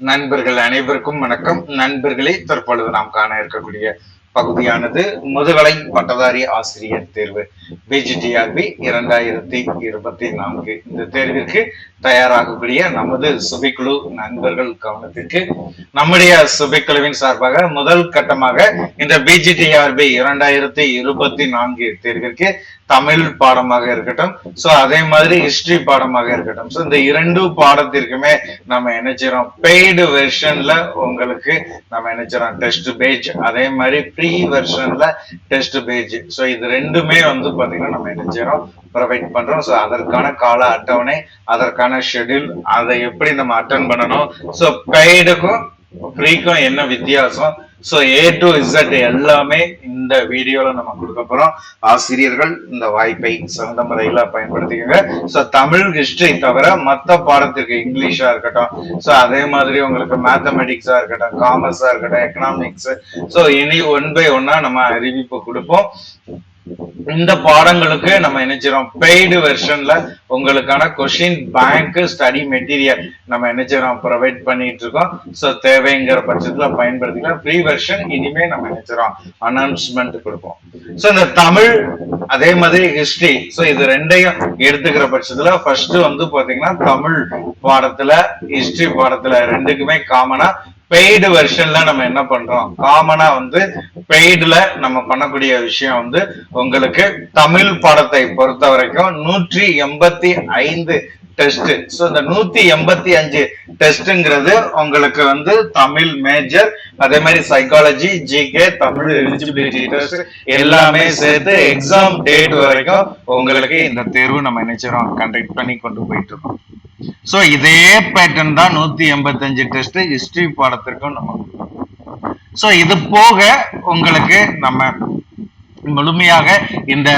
நண்பர்கள் அனைவருக்கும் வணக்கம். நண்பர்களே தற்பொழுது நாம் காண இருக்கக்கூடிய பகுதியானது முதுகலை பட்டதாரி ஆசிரியர் தேர்வு பிஜிடிஆர்பி இரண்டாயிரத்தி இருபத்தி நான்கு. இந்த தேர்விற்கு தயாராகக்கூடிய நமது சுபிக்குழு நண்பர்கள் கவனத்திற்கு நம்முடைய சுபிக்குழுவின் சார்பாக முதல் கட்டமாக இந்த பிஜிடிஆர்பி இரண்டாயிரத்தி இருபத்தி நான்கு தேர்விற்கு தமிழ் பாடமாக இருக்கட்டும். சோ அதே மாதிரி ஹிஸ்டரி பாடமாக இருக்கட்டும். சோ இந்த இரண்டு பாடத்திற்குமே நம்ம என்ன செய்யறோம் பெய்டு வெர்ஷன்ல உங்களுக்கு நம்ம என்ன செய்யறோம் டெஸ்ட் பேஜ் அதே மாதிரி ஃப்ரீ வெர்ஷன்ல டெஸ்ட் பேஜ் சோ இது ரெண்டுமே வந்து பாத்தீங்கன்னா நம்ம என்ன செய்யறோம் ப்ரொவைட் பண்றோம். சோ அதற்கான கால அட்டவணை அதற்கான ஷெட்யூல் அதை எப்படி நம்ம அட்டன் பண்ணணும்? சோ பெய்டுக்கும் ஃப்ரீக்கும் என்ன வித்தியாசம்? சோ ஏ டு இசட் எல்லாமே இந்த இந்த வீடியோல நம்ம கொடுக்க போறோம். ஆசிரியர்கள் இந்த வாய்ப்பை சிறந்த முறையில பயன்படுத்திக்கோங்க. சோ தமிழ் ஹிஸ்டரி தவிர மத்த பாடத்திற்கு இங்கிலீஷா இருக்கட்டும். சோ அதே மாதிரி உங்களுக்கு மேத்தமெட்டிக்ஸா இருக்கட்டும் காமர்ஸா இருக்கட்டும் எக்கனாமிக்ஸ் சோ இனி ஒன் பை ஒன்னா நம்ம அறிவிப்பு கொடுப்போம். இந்த பாடங்களுக்கு நம்ம நினைச்சிரோம் பெய்டு வெர்ஷன்ல உங்களுக்கான கொஷின் பேங்க் ஸ்டடி மெட்டீரியல் நம்ம நினைச்சிரோம் ப்ரொவைட் பண்ணிட்டு இருக்கோம் சோ தேவைங்கிற பட்சத்துல பயன்படுத்திக்கலாம். ஃப்ரீ வெர்ஷன் இனிமே நம்ம நினைச்சிரோம் அனௌன்ஸ்மெண்ட் கொடுப்போம். சோ இந்த தமிழ் அதே மாதிரி ஹிஸ்டரி சோ இது ரெண்டையும் எடுத்துக்கிற பட்சத்துல ஃபர்ஸ்ட் வந்து பாத்தீங்கன்னா தமிழ் பாடத்துல ஹிஸ்டரி பாடத்துல ரெண்டுக்குமே காமனா பெய்டு வெர்ஷன்ல நம்ம என்ன பண்றோம்? காமனா வந்து பெய்டுல நம்ம பண்ணக்கூடிய விஷயம் வந்து உங்களுக்கு தமிழ் பாடத்தை பொறுத்த வரைக்கும் நூற்றி எண்பத்தி ஐந்து டெஸ்ட் சோ இந்த நூத்தி எண்பத்தி அஞ்சு டெஸ்ட்ங்கிறது உங்களுக்கு வந்து தமிழ் மேஜர் அதே மாதிரி psychology GK Tamil eligibility test எல்லாமே சேர்த்து எக்ஸாம் டேட் வரைக்கும் உங்களுக்கு இந்த தேர்வு நம்ம நினைச்சிரோம் கண்டக்ட் பண்ணி கொண்டு போயிட்டு இருக்கோம் சோ இதே பேட்டர்ன் தான் நூத்தி எண்பத்தஞ்சு டெஸ்ட் ஹிஸ்டரி பாடத்திற்கும் நம்ம சோ இது போக உங்களுக்கு நம்ம முழுமையாக இந்த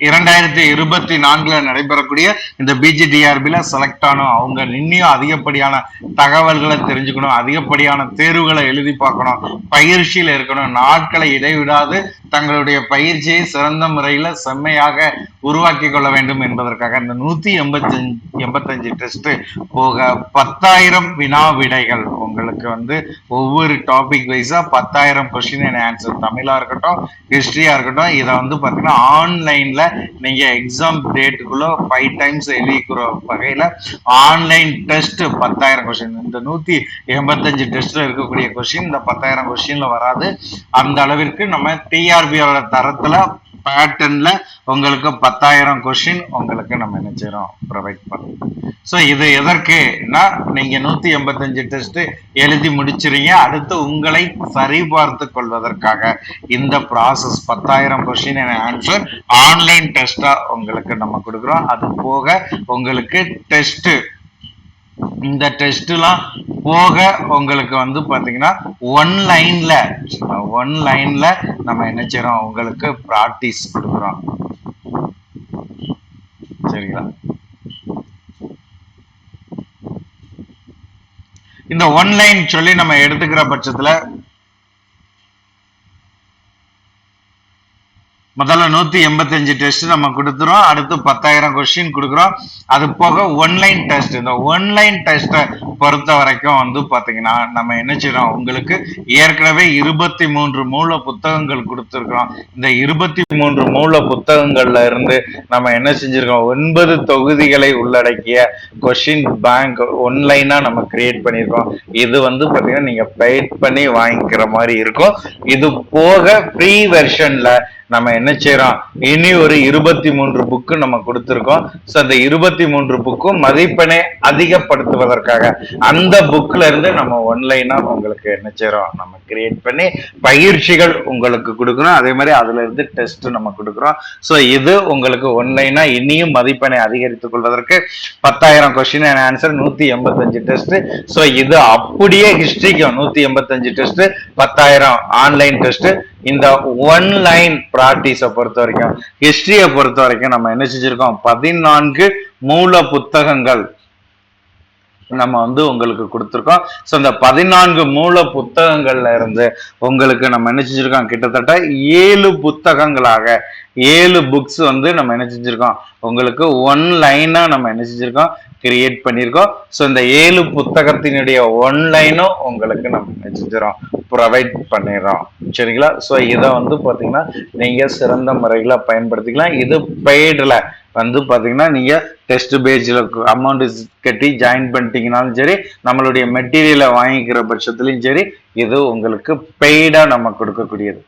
இரண்டாயிரத்தி இருபத்தி நான்குல நடைபெறக்கூடிய இந்த பிஜிடிஆர்பில செலக்ட் ஆனோம் அவங்க இன்னும் அதிகப்படியான தகவல்களை தெரிஞ்சுக்கணும் அதிகப்படியான தேர்வுகளை எழுதி பார்க்கணும் பயிற்சியில இருக்கணும் நாட்களை இடைவிடாது தங்களுடைய பயிற்சியை சிறந்த முறையில் செம்மையாக உருவாக்கி கொள்ள வேண்டும் என்பதற்காக இந்த நூத்தி எண்பத்தஞ்சு எண்பத்தஞ்சு டெஸ்ட் போக பத்தாயிரம் வினா விடைகள். உங்களுக்கு வந்து ஒவ்வொரு டாபிக் வைஸாக பத்தாயிரம் கொஷின் அண்ட் ஆன்சர் தமிழா இருக்கட்டும் ஹிஸ்ட்ரியாக இருக்கட்டும் இதை வந்து பார்த்தீங்கன்னா ஆன்லைன்ல நீங்கள் எக்ஸாம் டேட்டுக்குள்ளே ஃபைவ் டைம்ஸ் எழுதிக்கிற வகையில் ஆன்லைன் டெஸ்ட் பத்தாயிரம் கொஷின் இந்த நூற்றி எண்பத்தஞ்சு டெஸ்ட்டில் இருக்கக்கூடிய கொஸ்டின் இந்த பத்தாயிரம் கொஸ்டின்ல வராது. அந்த அளவிற்கு நம்ம டிஆர் டிஆர்பியோட தரத்துல பேட்டர்ன்ல உங்களுக்கு பத்தாயிரம் கொஸ்டின் உங்களுக்கு நம்ம என்ன செய்யறோம் ப்ரொவைட் பண்ணுறோம் ஸோ இது எதற்குனா நீங்க நூத்தி எண்பத்தஞ்சு டெஸ்ட் எழுதி முடிச்சிருங்க. அடுத்து உங்களை சரிபார்த்து கொள்வதற்காக இந்த ப்ராசஸ் பத்தாயிரம் கொஸ்டின் ஆன்சர் ஆன்லைன் டெஸ்டா உங்களுக்கு நம்ம கொடுக்குறோம். அது போக உங்களுக்கு டெஸ்ட் இந்த டெஸ்ட்லாம் போக உங்களுக்கு வந்து பாத்தீங்கன்னா ஒன் லைன்ல ஒன் லைன்ல நம்ம என்ன செய்கிறோம் உங்களுக்கு ப்ராக்டிஸ் கொடுக்குறோம். சரிங்களா? இந்த ஒன் லைன் சொல்லி நம்ம எடுத்துக்கிற பட்சத்துல நூத்தி எண்பத்தஞ்சு டெஸ்ட் நம்ம கொடுத்துறோம். அடுத்து பத்தாயிரம் கொஸ்டின் கொடுக்குறோம். அது போக ஒன்லைன் டெஸ்ட் இந்த ஒன்லைன் டெஸ்ட்டை பொறுத்த வரைக்கும் வந்து பார்த்தீங்கன்னா நம்ம என்ன செய்யறோம்? உங்களுக்கு ஏற்கனவே இருபத்தி மூன்று மூல புத்தகங்கள் கொடுத்துருக்கோம் இந்த இருபத்தி மூன்று மூல புத்தகங்கள்ல இருந்து நம்ம என்ன செஞ்சிருக்கோம்? ஒன்பது தொகுதிகளை உள்ளடக்கிய கொஸ்டின் பேங்க் ஒன்லைனா நம்ம கிரியேட் பண்ணியிருக்கோம். இது வந்து பாத்தீங்கன்னா நீங்க பெய்ட் பண்ணி வாங்கிக்கிற மாதிரி இருக்கும். இது போக ஃப்ரீ வெர்ஷன்ல நம்ம என்ன செய்யறோம் இனி ஒரு இருபத்தி மூன்று புக்கு நம்ம கொடுத்துருக்கோம். ஸோ அந்த இருபத்தி மூன்று புக்கும் மதிப்பெண்ணை அதிகப்படுத்துவதற்காக அந்த புக்ல இருந்து நம்ம ஒன்லைனா உங்களுக்கு என்ன செய்யறோம் நம்ம கிரியேட் பண்ணி பயிற்சிகள் உங்களுக்கு கொடுக்குறோம் அதே மாதிரி அதுல இருந்து டெஸ்ட் நம்ம கொடுக்குறோம். ஸோ இது உங்களுக்கு ஒன்லைனா இனியும் மதிப்பெண்ணை அதிகரித்துக் கொள்வதற்கு பத்தாயிரம் கொஸ்டின் ஆன்சர் நூத்தி எண்பத்தஞ்சு டெஸ்ட் ஸோ இது அப்படியே ஹிஸ்டரிக்கும் நூத்தி எண்பத்தஞ்சு டெஸ்ட் பத்தாயிரம் ஆன்லைன் டெஸ்ட் இந்த ஒன் லைன் ப்ராக்டிஸை பொறுத்த வரைக்கும் ஹிஸ்டரியை பொறுத்த வரைக்கும் நம்ம என்ன செஞ்சிருக்கோம்? பதினான்கு மூல புத்தகங்கள் நம்ம வந்து உங்களுக்கு கொடுத்துருக்கோம். ஸோ இந்த பதினான்கு மூல புத்தகங்கள்ல இருந்து உங்களுக்கு நம்ம என்ன செஞ்சிருக்கோம்? கிட்டத்தட்ட ஏழு புத்தகங்களாக ஏழு புக்ஸ் வந்து நம்ம என்ன செஞ்சிருக்கோம்? உங்களுக்கு ஒன் லைனா நம்ம என்ன செஞ்சிருக்கோம்? கிரியேட் பண்ணியிருக்கோம். ஸோ இந்த ஏழு புத்தகத்தினுடைய ஒன் லைனும் உங்களுக்கு நம்ம என்ன செஞ்சிடறோம்? ப்ரொவைட் பண்ணிடுறோம். சரிங்களா? ஸோ இதை வந்து பார்த்தீங்கன்னா நீங்கள் சிறந்த முறையில் பயன்படுத்திக்கலாம். இது பெய்டில் வந்து பார்த்தீங்கன்னா நீங்கள் டெஸ்ட் பேஜில் அமௌண்ட் கட்டி ஜாயின் பண்ணிட்டீங்கனாலும் சரி நம்மளுடைய மெட்டீரியலை வாங்கிக்கிற பட்சத்துலையும் சரி இது உங்களுக்கு பெய்டாக நம்ம கொடுக்கக்கூடியது.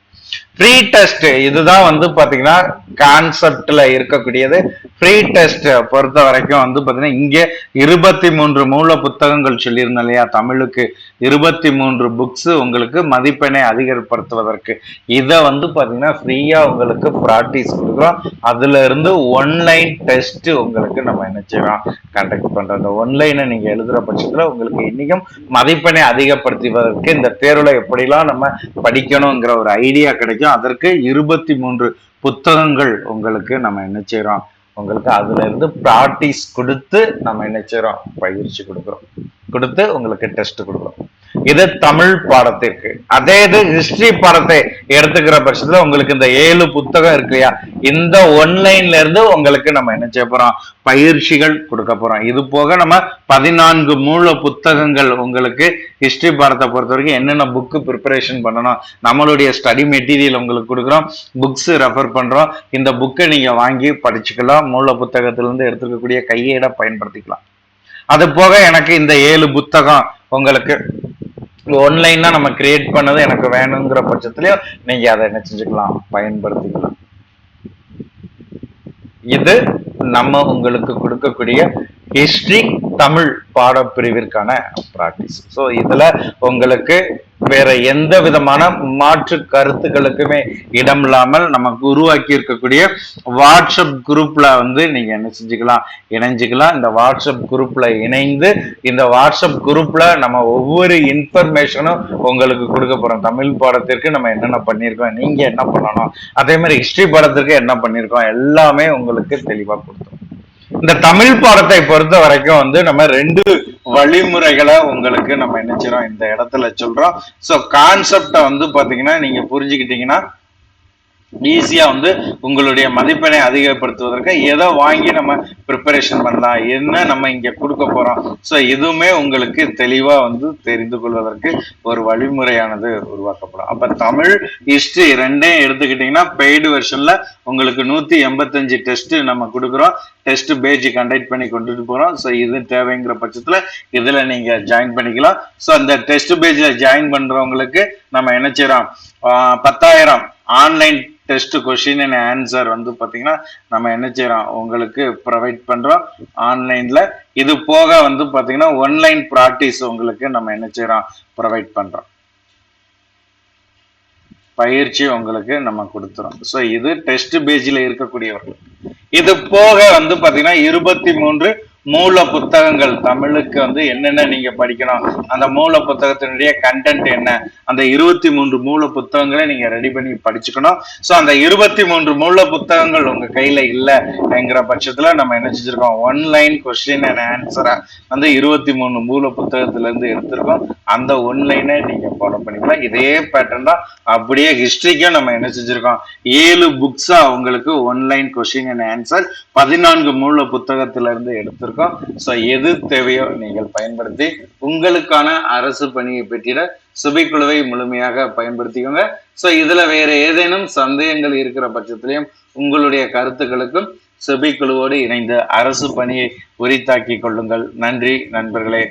ஃப்ரீ டெஸ்ட் இதுதான் வந்து பாத்தீங்கன்னா கான்செப்ட்ல இருக்கக்கூடியது. ஃப்ரீ டெஸ்ட் பொறுத்த வரைக்கும் வந்து பாத்தீங்கன்னா இங்க இருபத்தி மூன்று மூல புத்தகங்கள் சொல்லியிருந்தோம் இல்லையா? தமிழுக்கு இருபத்தி மூன்று புக்ஸ் உங்களுக்கு மதிப்பெண்ணை அதிகப்படுத்துவதற்கு. இதை வந்து பாத்தீங்கன்னா ஃப்ரீயா உங்களுக்கு ப்ராக்டிஸ் கொடுக்குறோம். அதுல இருந்து ஒன்லைன் டெஸ்ட் உங்களுக்கு நம்ம என்ன செய்யறோம்? கண்டக்ட் பண்றோம். அந்த ஒன்லைனை நீங்க எழுதுற பட்சத்துல உங்களுக்கு இன்னைக்கும் மதிப்பெண்ணை அதிகப்படுத்துவதற்கு இந்த தேர்வுல எப்படிலாம் நம்ம படிக்கணுங்கிற ஒரு ஐடியா கிடைக்கும். அதற்கு இருபத்தி மூன்று புத்தகங்கள் உங்களுக்கு நம்ம என்ன செய்யறோம்? உங்களுக்கு அதுல இருந்து ப்ராக்டிஸ் கொடுத்து நம்ம என்ன செய்யறோம்? பயிற்சி கொடுக்குறோம். கொடுத்து உங்களுக்கு டெஸ்ட் கொடுக்குறோம். இது தமிழ் பாடத்திற்கு. அதே இது ஹிஸ்டரி பாடத்தை எடுத்துக்கிற பட்சத்துல உங்களுக்கு இந்த ஏழு புத்தகம் இருக்கு இல்லையா? இந்த ஒன்லைன்ல இருந்து உங்களுக்கு நம்ம என்ன செய்ய போறோம்? பயிற்சிகள் கொடுக்க போறோம். இது போக நம்ம பதினான்கு மூல புத்தகங்கள் உங்களுக்கு ஹிஸ்டரி பாடத்தை பொறுத்த வரைக்கும் என்னென்ன புக்கு ப்ரிப்பரேஷன் பண்ணணும் நம்மளுடைய ஸ்டடி மெட்டீரியல் உங்களுக்கு கொடுக்குறோம் புக்ஸ் ரெஃபர் பண்றோம். இந்த புக்கை நீங்க வாங்கி படிச்சுக்கலாம். மூல புத்தகத்திலிருந்து எடுத்துக்கக்கூடிய கையேட பயன்படுத்திக்கலாம். அது போக எனக்கு இந்த ஏழு புத்தகம் உங்களுக்கு ஒன்லைனா நம்ம கிரியேட் பண்ணது எனக்கு வேணுங்கிற பட்சத்துலயும் நீங்க அதை என்ன செஞ்சுக்கலாம்? பயன்படுத்திக்கலாம். இது நம்ம உங்களுக்கு கொடுக்கக்கூடிய ஹிஸ்டரி தமிழ் பாடப்பிரிவிற்கான ப்ராக்டிஸ் ஸோ இதுல உங்களுக்கு வேற எந்த விதமான மாற்று கருத்துக்களுக்குமே இடம் இல்லாமல் நமக்கு உருவாக்கி இருக்கக்கூடிய வாட்ஸ்அப் குரூப்ல வந்து நீங்க என்ன செஞ்சுக்கலாம் இணைஞ்சுக்கலாம். இந்த வாட்ஸ்அப் குரூப்ல இணைந்து இந்த வாட்ஸ்அப் குரூப்ல நம்ம ஒவ்வொரு இன்ஃபர்மேஷனும் உங்களுக்கு கொடுக்க போறோம். தமிழ் பாடத்திற்கு நம்ம என்னென்ன பண்ணியிருக்கோம் நீங்க என்ன பண்ணணும் அதே மாதிரி ஹிஸ்டரி பாடத்திற்கு என்ன பண்ணியிருக்கோம் எல்லாமே உங்களுக்கு தெளிவாக கொடுத்தோம் இந்த தமிழ் பாடத்தை பொறுத்த வரைக்கும் வந்து நம்ம ரெண்டு வழிமுறைகளை உங்களுக்கு நம்ம என்ன இந்த இடத்துல சொல்றோம். சோ கான்செப்டை வந்து பாத்தீங்கன்னா நீங்க புரிஞ்சுக்கிட்டீங்கன்னா ஈஸியா வந்து உங்களுடைய மதிப்பெண்ணை அதிகப்படுத்துவதற்கு எதை வாங்கி நம்ம ப்ரிப்பரேஷன் பண்ணலாம் என்ன நம்ம இங்க கொடுக்க போறோம். ஸோ இதுவுமே உங்களுக்கு தெளிவா வந்து தெரிந்து கொள்வதற்கு ஒரு வழிமுறையானது உருவாக்கப்படும். அப்ப தமிழ் ஹிஸ்ட்ரி ரெண்டையும் எடுத்துக்கிட்டீங்கன்னா பெய்டு வெர்ஷன்ல உங்களுக்கு நூத்தி எண்பத்தஞ்சு டெஸ்ட் நம்ம கொடுக்குறோம். டெஸ்ட் பேஜ் கண்டக்ட் பண்ணி கொண்டுட்டு போறோம். ஸோ இது தேவைங்கிற பட்சத்துல இதுல நீங்க ஜாயின் பண்ணிக்கலாம். ஸோ அந்த டெஸ்ட் பேஜ்ல ஜாயின் பண்றவங்களுக்கு நம்ம என்ன செய்யறோம்? பத்தாயிரம் online test question and answer வந்து பாத்தீங்கன்னா நம்ம என்ன செய்யறோம்? உங்களுக்கு ப்ரொவைட் பண்றோம். ஆன்லைன்ல இது போக வந்து பாத்தீங்கன்னா ஒன்லைன் ப்ராக்டிஸ் உங்களுக்கு நம்ம என்ன செய்யறோம்? ப்ரொவைட் பண்றோம். பயிற்சி உங்களுக்கு நம்ம கொடுத்துரும் ஸோ இது டெஸ்ட் பேஜில் இருக்கக்கூடியவர்கள். இது போக வந்து பாத்தீங்கன்னா இருபத்தி மூன்று மூல புத்தகங்கள் தமிழுக்கு வந்து என்னென்ன நீங்க படிக்கணும் அந்த மூல புத்தகத்தினுடைய கண்டென்ட் என்ன? அந்த இருபத்தி மூன்று மூல புத்தகங்களை நீங்க ரெடி பண்ணி படிச்சுக்கணும். ஸோ அந்த இருபத்தி மூன்று மூல புத்தகங்கள் உங்க கையில இல்லைங்கிற பட்சத்துல நம்ம என்ன செஞ்சிருக்கோம்? ஒன் லைன் கொஸ்டின் அண்ட் ஆன்சரா வந்து இருபத்தி மூணு மூல புத்தகத்துல இருந்து எடுத்திருக்கோம். அந்த ஒன் லைனை நீங்க ஃபாலோ பண்ணிக்கலாம். இதே பேட்டர்ன் தான் அப்படியே ஹிஸ்டரிக்கும் நம்ம என்ன செஞ்சிருக்கோம்? ஏழு புக்ஸா உங்களுக்கு ஒன்லைன் கொஸ்டின் அண்ட் ஆன்சர் பதினான்கு மூல புத்தகத்துல இருந்து எடுத்திருக்கோம். ஸோ எது தேவையோ நீங்கள் பயன்படுத்தி உங்களுக்கான அரசு பணியை பெற்றிட சுபைக்குழுவை முழுமையாக பயன்படுத்திக்கோங்க. ஸோ இதுல வேற ஏதேனும் சந்தேகங்கள் இருக்கிற பட்சத்திலையும் உங்களுடைய கருத்துக்களுக்கும் சுபைக்குழுவோடு இணைந்து அரசு பணியை உரித்தாக்கி கொள்ளுங்கள். நன்றி நண்பர்களே.